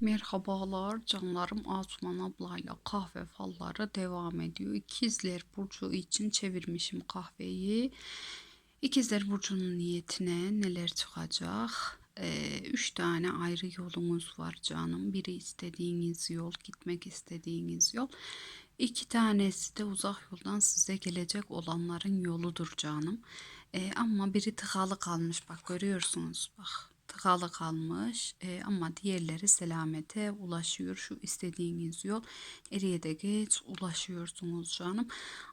Merhabalar canlarım Asuman ablayla kahve falları devam ediyor. İkizler Burcu için çevirmişim kahveyi. İkizler Burcu'nun niyetine neler çıkacak? Ee, üç tane ayrı yolumuz var canım. Biri istediğiniz yol, gitmek istediğiniz yol. İki tanesi de uzak yoldan size gelecek olanların yoludur canım. Ee, ama biri tıkalı kalmış bak görüyorsunuz bak tıkalı kalmış e, ama diğerleri selamete ulaşıyor. Şu istediğiniz yol eriye de geç ulaşıyorsunuz canım.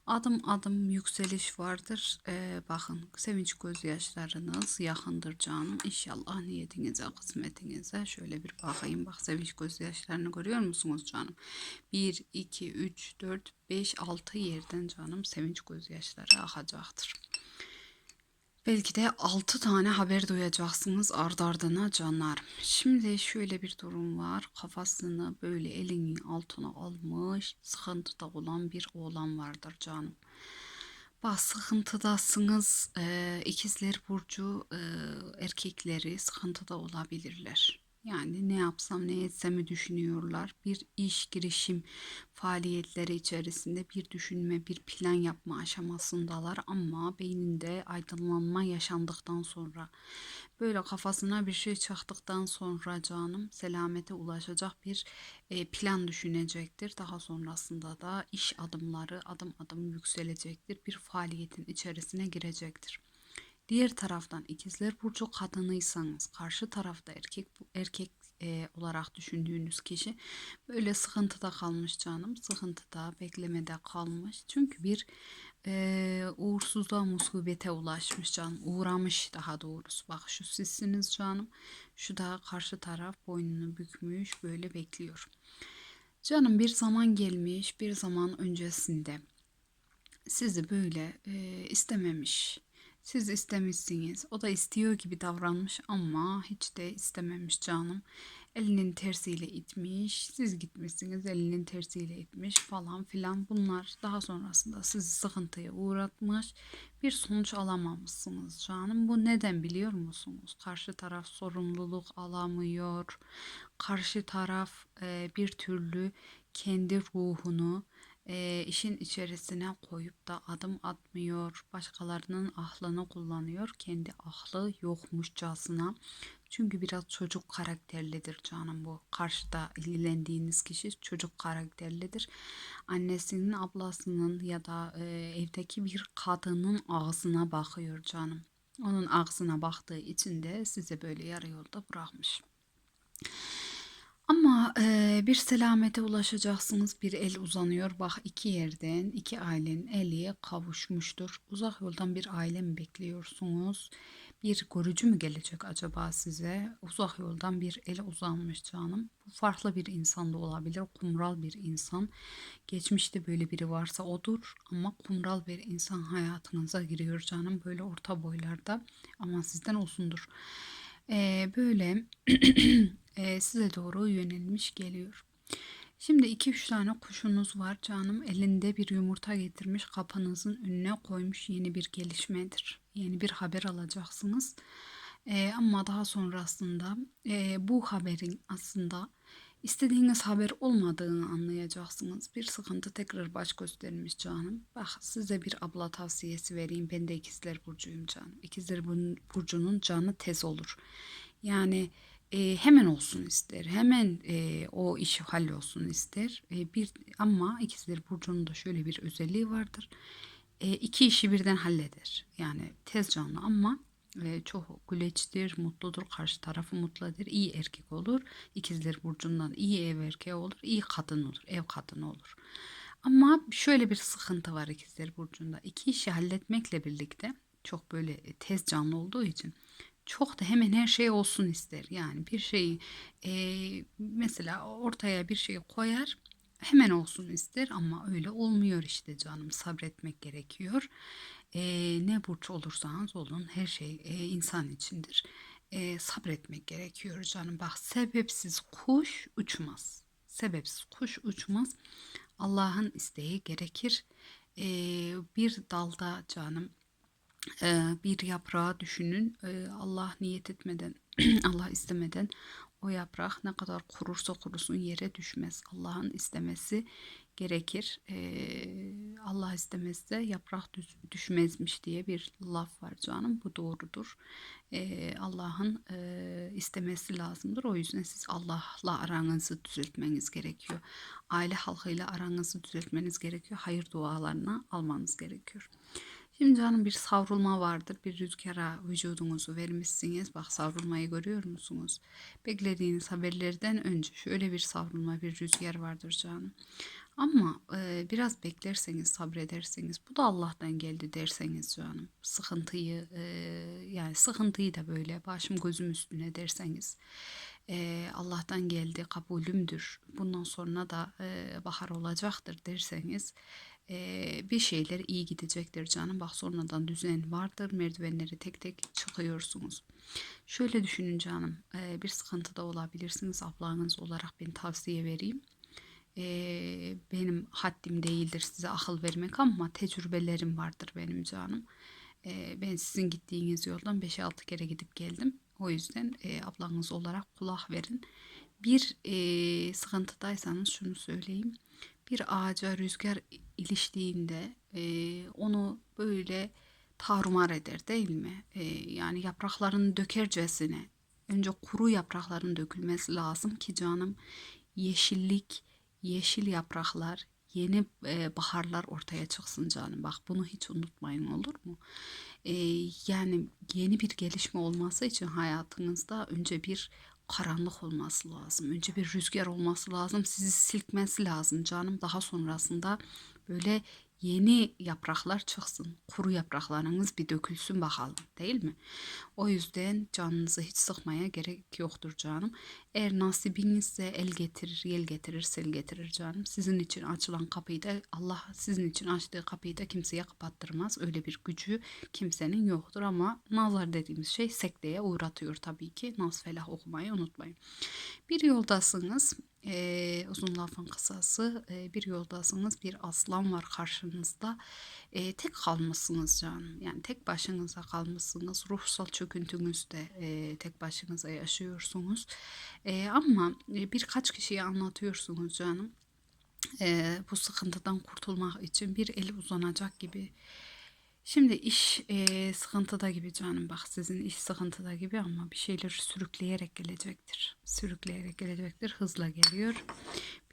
Adım adım yükseliş vardır. E, bakın sevinç gözyaşlarınız yakındır canım. İnşallah niyetinize, kısmetinize şöyle bir bakayım. Bak sevinç gözyaşlarını görüyor musunuz canım? 1, 2, 3, 4, 5, 6 yerden canım sevinç gözyaşları akacaktır. Belki de 6 tane haber duyacaksınız ard ardına canlarım. Şimdi şöyle bir durum var. Kafasını böyle elinin altına almış sıkıntıda olan bir oğlan vardır canım. Bak sıkıntıdasınız. Ee, ikizler burcu e, erkekleri sıkıntıda olabilirler. Yani ne yapsam ne etsemi düşünüyorlar. Bir iş girişim faaliyetleri içerisinde bir düşünme, bir plan yapma aşamasındalar ama beyninde aydınlanma yaşandıktan sonra böyle kafasına bir şey çaktıktan sonra canım selamete ulaşacak bir e, plan düşünecektir. Daha sonrasında da iş adımları adım adım yükselecektir. Bir faaliyetin içerisine girecektir. Diğer taraftan ikizler burcu kadınıysanız karşı tarafta erkek erkek e, olarak düşündüğünüz kişi böyle sıkıntıda kalmış canım. Sıkıntıda, beklemede kalmış. Çünkü bir e, uğursuzluğa, musibete ulaşmış canım. Uğramış daha doğrusu. Bak şu sizsiniz canım. Şu da karşı taraf boynunu bükmüş böyle bekliyor. Canım bir zaman gelmiş, bir zaman öncesinde sizi böyle e, istememiş siz istemişsiniz. O da istiyor gibi davranmış ama hiç de istememiş canım. Elinin tersiyle itmiş. Siz gitmişsiniz elinin tersiyle itmiş falan filan. Bunlar daha sonrasında sizi sıkıntıya uğratmış. Bir sonuç alamamışsınız canım. Bu neden biliyor musunuz? Karşı taraf sorumluluk alamıyor. Karşı taraf bir türlü kendi ruhunu e, işin içerisine koyup da adım atmıyor. Başkalarının ahlını kullanıyor. Kendi ahlı yokmuşçasına. Çünkü biraz çocuk karakterlidir canım bu. Karşıda ilgilendiğiniz kişi çocuk karakterlidir. Annesinin, ablasının ya da e, evdeki bir kadının ağzına bakıyor canım. Onun ağzına baktığı için de size böyle yarı yolda bırakmış. Ama, eee, bir selamete ulaşacaksınız. Bir el uzanıyor. Bak iki yerden iki ailenin eli kavuşmuştur. Uzak yoldan bir aile mi bekliyorsunuz? Bir görücü mü gelecek acaba size? Uzak yoldan bir el uzanmış canım. Bu farklı bir insan da olabilir. Kumral bir insan. Geçmişte böyle biri varsa odur ama kumral bir insan hayatınıza giriyor canım. Böyle orta boylarda ama sizden olsundur. Eee, böyle e, size doğru yönelmiş geliyor. Şimdi iki üç tane kuşunuz var canım. Elinde bir yumurta getirmiş kapınızın önüne koymuş yeni bir gelişmedir. Yeni bir haber alacaksınız. E, ama daha sonrasında e, bu haberin aslında istediğiniz haber olmadığını anlayacaksınız. Bir sıkıntı tekrar baş göstermiş canım. Bak size bir abla tavsiyesi vereyim. Ben de ikizler burcuyum canım. İkizler burcunun canı tez olur. Yani e, hemen olsun ister. Hemen e, o iş hallolsun ister. E, bir ama ikizler burcunun da şöyle bir özelliği vardır. E, iki işi birden halleder. Yani tez canlı ama e, çok güleçtir, mutludur, karşı tarafı mutludur, iyi erkek olur. İkizler burcundan iyi ev erkeği olur, iyi kadın olur, ev kadını olur. Ama şöyle bir sıkıntı var ikizler burcunda. İki işi halletmekle birlikte çok böyle tez canlı olduğu için çok da hemen her şey olsun ister. Yani bir şeyi e, mesela ortaya bir şey koyar hemen olsun ister ama öyle olmuyor işte canım sabretmek gerekiyor. E, ne burç olursanız olun her şey e, insan içindir. E, sabretmek gerekiyor canım. Bak sebepsiz kuş uçmaz. Sebepsiz kuş uçmaz. Allah'ın isteği gerekir. E, bir dalda canım bir yaprağı düşünün. Allah niyet etmeden, Allah istemeden o yaprak ne kadar kurursa kurusun yere düşmez. Allah'ın istemesi gerekir. Ee, Allah istemezse yaprak düşmezmiş diye bir laf var canım. Bu doğrudur. Ee, Allah'ın e, istemesi lazımdır. O yüzden siz Allah'la aranızı düzeltmeniz gerekiyor. Aile halkıyla aranızı düzeltmeniz gerekiyor. Hayır dualarını almanız gerekiyor. Şimdi canım bir savrulma vardır. Bir rüzgara vücudunuzu vermişsiniz. Bak savrulmayı görüyor musunuz? Beklediğiniz haberlerden önce şöyle bir savrulma, bir rüzgar vardır canım. Ama e, biraz beklerseniz, sabrederseniz, bu da Allah'tan geldi derseniz canım. Sıkıntıyı, e, yani sıkıntıyı da böyle başım gözüm üstüne derseniz. e, Allah'tan geldi, kabulümdür. Bundan sonra da e, bahar olacaktır derseniz e, bir şeyler iyi gidecektir canım. Bak sonradan düzen vardır. Merdivenleri tek tek çıkıyorsunuz. Şöyle düşünün canım. e, bir sıkıntıda olabilirsiniz. Ablanız olarak ben tavsiye vereyim. E, benim haddim değildir size akıl vermek ama tecrübelerim vardır benim canım. E, ben sizin gittiğiniz yoldan 5-6 kere gidip geldim. O yüzden e, ablanız olarak kulak verin. Bir e, sıkıntıdaysanız şunu söyleyeyim. Bir ağaca rüzgar iliştiğinde e, onu böyle tarumar eder değil mi? E, yani yapraklarını dökercesine önce kuru yaprakların dökülmesi lazım ki canım yeşillik, yeşil yapraklar, yeni e, baharlar ortaya çıksın canım. Bak bunu hiç unutmayın olur mu? E, yani yeni bir gelişme olması için hayatınızda önce bir karanlık olması lazım. Önce bir rüzgar olması lazım. Sizi silkmesi lazım canım. Daha sonrasında böyle yeni yapraklar çıksın. Kuru yapraklarınız bir dökülsün bakalım değil mi? O yüzden canınızı hiç sıkmaya gerek yoktur canım. Eğer nasibinizse el getirir, yel getirir, sel getirir canım. Sizin için açılan kapıyı da Allah sizin için açtığı kapıyı da kimseye kapattırmaz. Öyle bir gücü kimsenin yoktur ama nazar dediğimiz şey sekteye uğratıyor tabii ki. Nas felah okumayı unutmayın. Bir yoldasınız. Ee, uzun lafın kısası e, bir yoldasınız bir aslan var karşınızda e, tek kalmışsınız canım yani tek başınıza kalmışsınız ruhsal çöküntünüzde e, tek başınıza yaşıyorsunuz E, ama e, birkaç kişiye anlatıyorsunuz canım e, bu sıkıntıdan kurtulmak için bir el uzanacak gibi Şimdi iş eee, sıkıntıda gibi canım bak sizin iş sıkıntıda gibi ama bir şeyler sürükleyerek gelecektir. Sürükleyerek gelecektir. Hızla geliyor.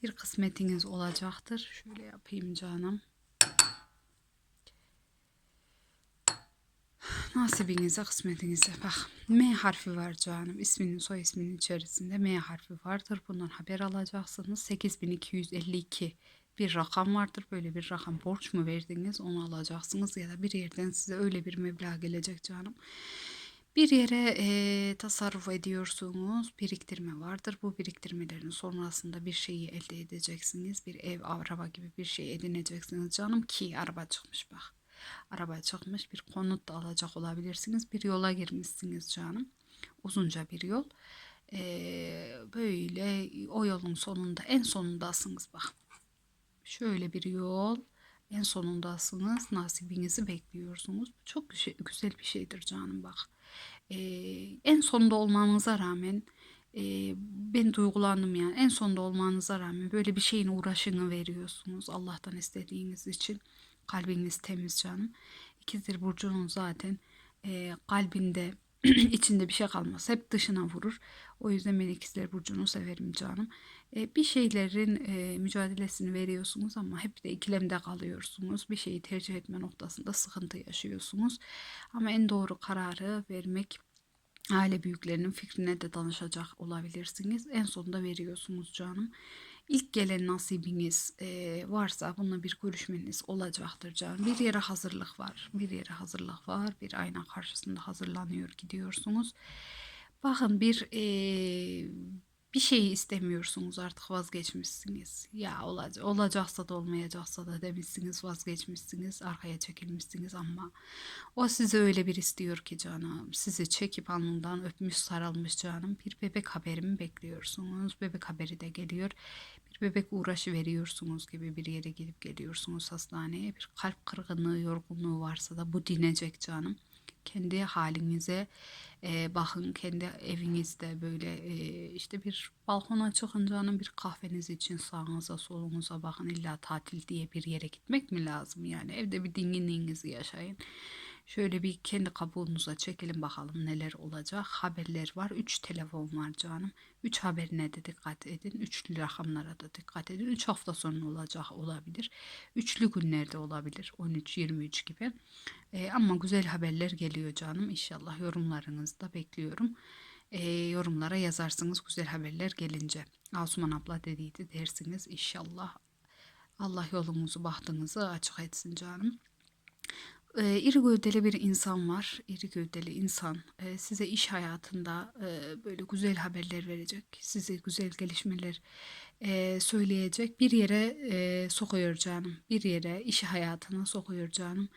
Bir kısmetiniz olacaktır. Şöyle yapayım canım. Nasibinize, kısmetinize. Bak M harfi var canım. İsminin soy isminin içerisinde M harfi vardır. Bundan haber alacaksınız. 8252 bir rakam vardır. Böyle bir rakam borç mu verdiniz onu alacaksınız ya da bir yerden size öyle bir meblağ gelecek canım. Bir yere e, tasarruf ediyorsunuz, biriktirme vardır. Bu biriktirmelerin sonrasında bir şeyi elde edeceksiniz. Bir ev, araba gibi bir şey edineceksiniz canım ki araba çıkmış bak. Araba çıkmış bir konut da alacak olabilirsiniz. Bir yola girmişsiniz canım. Uzunca bir yol. E, böyle o yolun sonunda en sonundasınız bak. Şöyle bir yol. En sonundasınız. Nasibinizi bekliyorsunuz. Çok güzel, bir şeydir canım bak. Ee, en sonunda olmanıza rağmen e, ben duygulandım yani. En sonunda olmanıza rağmen böyle bir şeyin uğraşını veriyorsunuz. Allah'tan istediğiniz için. Kalbiniz temiz canım. İkizdir Burcu'nun zaten e, kalbinde içinde bir şey kalmaz. Hep dışına vurur. O yüzden ben ikizler burcunu severim canım. E, bir şeylerin e, mücadelesini veriyorsunuz ama hep de ikilemde kalıyorsunuz. Bir şeyi tercih etme noktasında sıkıntı yaşıyorsunuz. Ama en doğru kararı vermek aile büyüklerinin fikrine de danışacak olabilirsiniz. En sonunda veriyorsunuz canım. İlk gelen nasibiniz e, varsa bununla bir görüşmeniz olacaktır canım. Bir yere hazırlık var. Bir yere hazırlık var. Bir ayna karşısında hazırlanıyor gidiyorsunuz. Bakın bir e, bir şeyi istemiyorsunuz artık vazgeçmişsiniz. Ya olacak, olacaksa da olmayacaksa da demişsiniz vazgeçmişsiniz arkaya çekilmişsiniz ama o sizi öyle bir istiyor ki canım sizi çekip alnından öpmüş sarılmış canım bir bebek haberimi bekliyorsunuz bebek haberi de geliyor bebek uğraşı veriyorsunuz gibi bir yere gidip geliyorsunuz hastaneye. Bir kalp kırgınlığı yorgunluğu varsa da bu dinecek canım. Kendi halinize e, bakın kendi evinizde böyle e, işte bir balkona çıkın canım bir kahveniz için sağınıza solunuza bakın. İlla tatil diye bir yere gitmek mi lazım yani? Evde bir dinginliğinizi yaşayın. Şöyle bir kendi kabuğunuza çekelim bakalım neler olacak. Haberler var. 3 telefon var canım. 3 haberine de dikkat edin. Üçlü rakamlara da dikkat edin. 3 hafta sonra olacak olabilir. Üçlü günlerde olabilir. 13-23 gibi. Ee, ama güzel haberler geliyor canım. İnşallah yorumlarınızı da bekliyorum. Ee, yorumlara yazarsınız güzel haberler gelince. Asuman abla dediydi dersiniz inşallah. Allah yolumuzu bahtınızı açık etsin canım. Eee, iri gövdeli bir insan var. İri gövdeli insan eee, size iş hayatında eee, böyle güzel haberler verecek. Size güzel gelişmeler eee, söyleyecek. Bir yere eee, sokuyor canım. Bir yere iş hayatına sokuyor canım.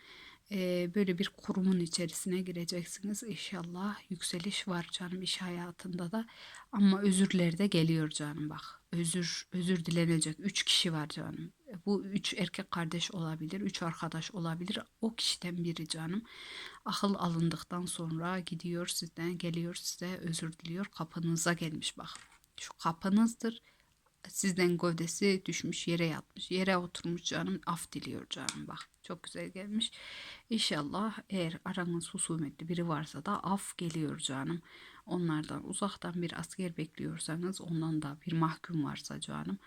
Böyle bir kurumun içerisine gireceksiniz. İnşallah yükseliş var canım iş hayatında da. Ama özürler de geliyor canım bak. Özür özür dilenecek. Üç kişi var canım. Bu üç erkek kardeş olabilir, üç arkadaş olabilir. O kişiden biri canım. Akıl alındıktan sonra gidiyor sizden, geliyor size özür diliyor. Kapınıza gelmiş bak. Şu kapınızdır. Sizden gövdesi düşmüş yere yatmış. Yere oturmuş canım af diliyor canım bak. Çok güzel gelmiş. İnşallah eğer aranız husumetli biri varsa da af geliyor canım. Onlardan uzaktan bir asker bekliyorsanız ondan da bir mahkum varsa canım.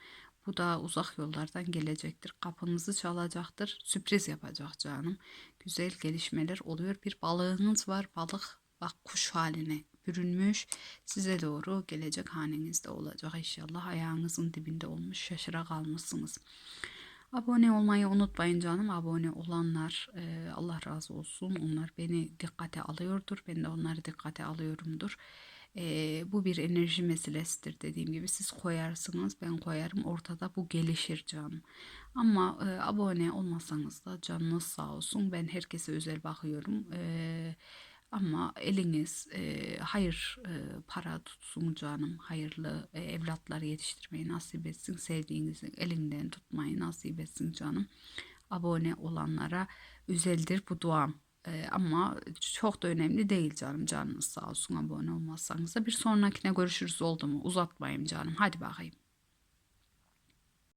Bu da uzak yollardan gelecektir. Kapınızı çalacaktır. Sürpriz yapacak canım. Güzel gelişmeler oluyor. Bir balığınız var. Balık bak kuş haline bürünmüş. Size doğru gelecek hanenizde olacak inşallah. Ayağınızın dibinde olmuş. Şaşıra kalmışsınız. Abone olmayı unutmayın canım. Abone olanlar e, Allah razı olsun. Onlar beni dikkate alıyordur. Ben de onları dikkate alıyorumdur. E, bu bir enerji meselesidir dediğim gibi. Siz koyarsınız ben koyarım. Ortada bu gelişir canım. Ama e, abone olmasanız da canınız sağ olsun. Ben herkese özel bakıyorum. Eee ama eliniz e, hayır e, para tutsun canım. Hayırlı e, evlatlar yetiştirmeyi nasip etsin. Sevdiğinizin elinden tutmayı nasip etsin canım. Abone olanlara özeldir bu duam. E, ama çok da önemli değil canım. Canınız sağ olsun abone olmazsanız da. Bir sonrakine görüşürüz oldu mu? Uzatmayayım canım. Hadi bakayım.